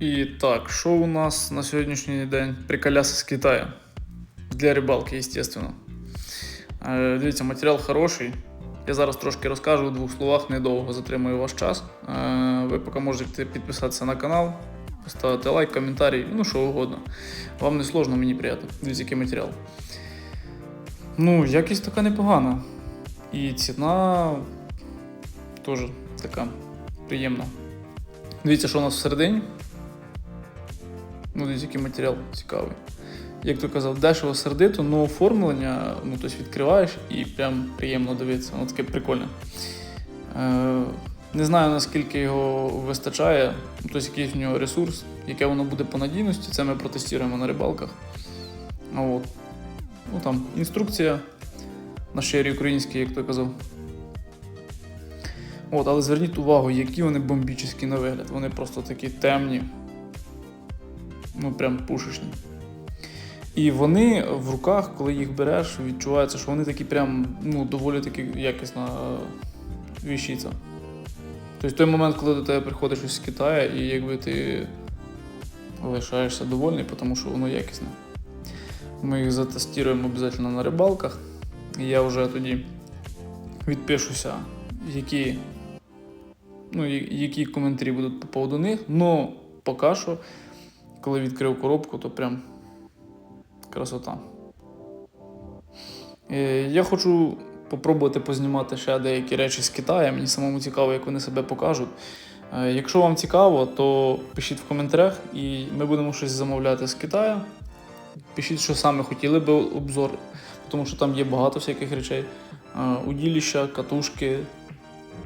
І так, що у нас на сьогоднішній день приколяси з Китаю? Для рибалки, звісно. Е, Дивіться, матеріал хороший. Я зараз трошки розкажу у двох словах, недовго затримую ваш час. Е, Ви поки можете підписатися на канал, поставити лайк, коментарі, ну що угодно. Вам не сложно, мені приємно. Дивіться, який матеріал. Ну, якість така непогана. І ціна теж така приємна. Дивіться, що у нас всередині. Ну, дивіться, який матеріал цікавий. Як ти казав, дешево сердито, але оформлення, ну, тобто відкриваєш і прям приємно дивитися, воно таке прикольне. Е, не знаю, наскільки його вистачає, ну, тобто який в нього ресурс, яке воно буде по надійності, це ми протестуємо на рибалках. От. Ну, там інструкція на щирі українській, як той казав. От, але зверніть увагу, які вони бомбічні на вигляд. Вони просто такі темні. Ну, прям пушечні. І вони в руках, коли їх береш, відчувається, що вони такі прям ну, доволі таки якісна е, віщиця. Тобто той момент, коли до тебе приходить щось з Китаю, і якби ти лишаєшся довольний, тому що воно якісне. Ми їх затестуємо обов'язково на рибалках. І я вже тоді відпишуся, які, ну, які коментарі будуть по поводу них. Но поки що, коли відкрив коробку, то прям красота. Е, Я хочу попробувати познімати ще деякі речі з Китаю. Мені самому цікаво, як вони себе покажуть. Е, Якщо вам цікаво, то пишіть в коментарях і ми будемо щось замовляти з Китаю. Пишіть, що саме хотіли би обзор, тому що там є багато всяких речей. Е, Уділища, катушки,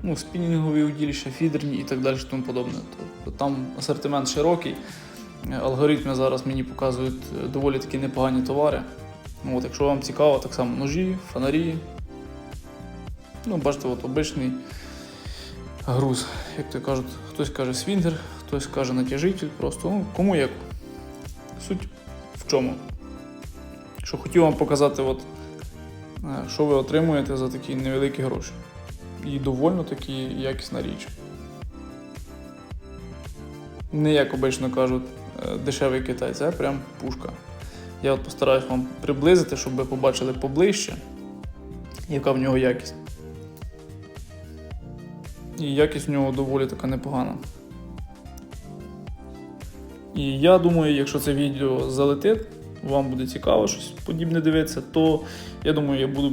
ну, спінінгові уділища, фідерні і так далі, тому подобне. Тобто там асортимент широкий. Алгоритми зараз мені показують е, доволі такі непогані товари. Ну, От, якщо вам цікаво, так само ножі, фонарі. Ну, бачите, от обичний груз. Як то кажуть, хтось каже свінгер, хтось каже натяжитель просто. Ну, кому як. Суть в чому? Що хотів вам показати, от, е, що ви отримуєте за такі невеликі гроші. І довольно таки якісна річ. Не як обично кажуть, дешевий Китай, це прям пушка. Я от постараюсь вам приблизити, щоб ви побачили поближче, яка в нього якість. І якість в нього доволі така непогана. І я думаю, якщо це відео залетить, вам буде цікаво щось подібне дивитися, то я думаю, я буду